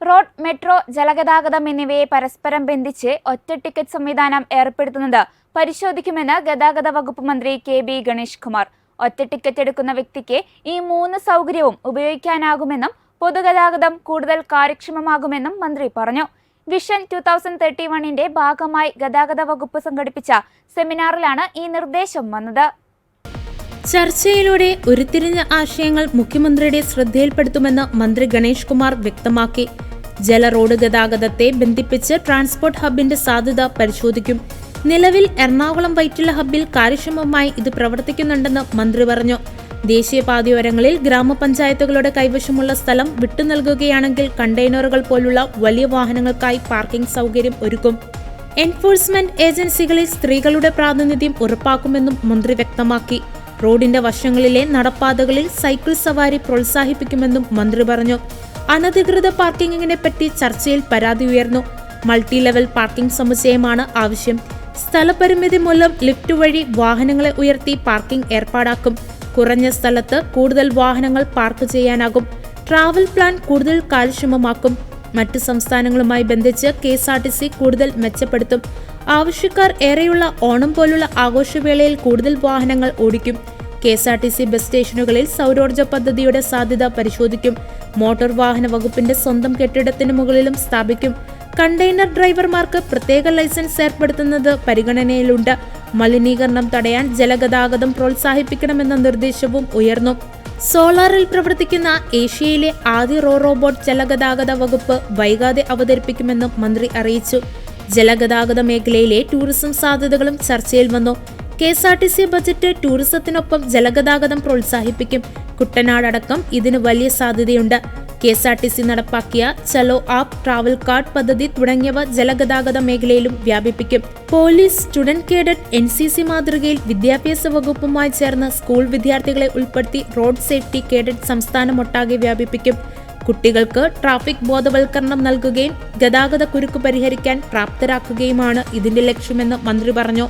Road metro ജലഗതാഗതം എന്നിവയെ പരസ്പരം ബന്ധിച്ച് ഒറ്റ ടിക്കറ്റ് സംവിധാനം ഏർപ്പെടുത്തുന്നത് പരിശോധിക്കുമെന്ന് ഗതാഗത വകുപ്പ് മന്ത്രി കെ ബി ഗണേഷ് കുമാർ ഒറ്റ ടിക്കറ്റ് എടുക്കുന്ന വ്യക്തിക്ക് ഈ മൂന്ന് സൗകര്യവും ഉപയോഗിക്കാനാകുമെന്നും പൊതുഗതാഗതം കൂടുതൽ കാര്യക്ഷമമാകുമെന്നും മന്ത്രി പറഞ്ഞു. വിഷൻ ടു തൗസൻഡ് തേർട്ടി വണ്ണിന്റെ ഭാഗമായി ഗതാഗത വകുപ്പ് സംഘടിപ്പിച്ച സെമിനാറിലാണ് ഈ നിർദ്ദേശം വന്നത്. ചർച്ചയിലൂടെ ഉരുത്തിരിഞ്ഞ ആശയങ്ങൾ മുഖ്യമന്ത്രിയുടെ ശ്രദ്ധയിൽപ്പെടുത്തുമെന്ന് മന്ത്രി ഗണേഷ് കുമാർ വ്യക്തമാക്കി. ജല റോഡ് ഗതാഗതത്തെ ബന്ധിപ്പിച്ച് ട്രാൻസ്പോർട്ട് ഹബിന്റെ സാധ്യത പരിശോധിക്കും. നിലവിൽ എറണാകുളം വൈറ്റില ഹബിൽ കാര്യക്ഷമമായി ഇത് പ്രവർത്തിക്കുന്നുണ്ടെന്ന് മന്ത്രി പറഞ്ഞു. ദേശീയപാതയോരങ്ങളിൽ ഗ്രാമപഞ്ചായത്തുകളുടെ കൈവശമുള്ള സ്ഥലം വിട്ടുനൽകുകയാണെങ്കിൽ കണ്ടെയ്നറുകൾ പോലുള്ള വലിയ വാഹനങ്ങൾക്കായി പാർക്കിംഗ് സൗകര്യം ഒരുക്കും. എൻഫോഴ്സ്മെന്റ് ഏജൻസികളിൽ സ്ത്രീകളുടെ പ്രാതിനിധ്യം ഉറപ്പാക്കുമെന്നും മന്ത്രി വ്യക്തമാക്കി. റോഡിന്റെ വശങ്ങളിലെ നടപ്പാതകളിൽ സൈക്കിൾ സവാരി പ്രോത്സാഹിപ്പിക്കുമെന്നും മന്ത്രി പറഞ്ഞു. അനധികൃത പാർക്കിങ്ങിനെ പറ്റി ചർച്ചയിൽ പരാതി ഉയർന്നു. മൾട്ടി ലെവൽ പാർക്കിംഗ് സമുച്ചയമാണ് ആവശ്യം. സ്ഥലപരിമിതി മൂലം ലിഫ്റ്റ് വഴി വാഹനങ്ങളെ ഉയർത്തി പാർക്കിംഗ് ഏർപ്പാടാക്കും. കുറഞ്ഞ സ്ഥലത്ത് കൂടുതൽ വാഹനങ്ങൾ പാർക്ക് ചെയ്യാനാകും. ട്രാവൽ പ്ലാൻ കൂടുതൽ കാര്യക്ഷമമാക്കും. മറ്റ് സംസ്ഥാനങ്ങളുമായി ബന്ധിച്ച് K S R T C കൂടുതൽ മെച്ചപ്പെടുത്തും. ആവശ്യക്കാർ ഏറെയുള്ള ഓണം പോലുള്ള ആഘോഷവേളയിൽ കൂടുതൽ വാഹനങ്ങൾ ഓടിക്കും. K S R T C bus സ്റ്റേഷനുകളിൽ സൗരോർജ പദ്ധതിയുടെ സാധ്യത പരിശോധിക്കും. മോട്ടോർ വാഹന വകുപ്പിന്റെ സ്വന്തം കെട്ടിടത്തിന് മുകളിലും സ്ഥാപിക്കും. കണ്ടെയ്നർ ഡ്രൈവർമാർക്ക് പ്രത്യേക ലൈസൻസ് ഏർപ്പെടുത്തുന്നത് പരിഗണനയിലുണ്ട്. മലിനീകരണം തടയാൻ ജലഗതാഗതം പ്രോത്സാഹിപ്പിക്കണമെന്ന നിർദ്ദേശവും ഉയർന്നു. സോളാറിൽ പ്രവർത്തിക്കുന്ന ഏഷ്യയിലെ ആദ്യ റോ റോബോട്ട് ജലഗതാഗത വകുപ്പ് വൈകാതെ അവതരിപ്പിക്കുമെന്നും മന്ത്രി അറിയിച്ചു. ജലഗതാഗത മേഖലയിലെ ടൂറിസം സാധ്യതകളും ചർച്ചയിൽ വന്നു. K S R T C budget ടൂറിസത്തിനൊപ്പം ജലഗതാഗതം പ്രോത്സാഹിപ്പിക്കും. കുട്ടനാടടക്കം ഇതിന് വലിയ സാധ്യതയുണ്ട്. K S R T C നടപ്പാക്കിയ ചലോ ആപ്പ് ട്രാവൽ കാർഡ് പദ്ധതി തുടങ്ങിയവ ജലഗതാഗത മേഖലയിലും വ്യാപിപ്പിക്കും. Police student cadet N C C മാതൃകയിൽ വിദ്യാഭ്യാസ വകുപ്പുമായി ചേർന്ന് സ്കൂൾ വിദ്യാർത്ഥികളെ ഉൾപ്പെടുത്തി റോഡ് സേഫ്റ്റി കേഡറ്റ് സംസ്ഥാനമൊട്ടാകെ വ്യാപിപ്പിക്കും. കുട്ടികൾക്ക് ട്രാഫിക് ബോധവൽക്കരണം നൽകുകയും ഗതാഗത കുരുക്ക് പരിഹരിക്കാൻ പ്രാപ്തരാക്കുകയുമാണ് ഇതിന്റെ ലക്ഷ്യമെന്ന് മന്ത്രി പറഞ്ഞു.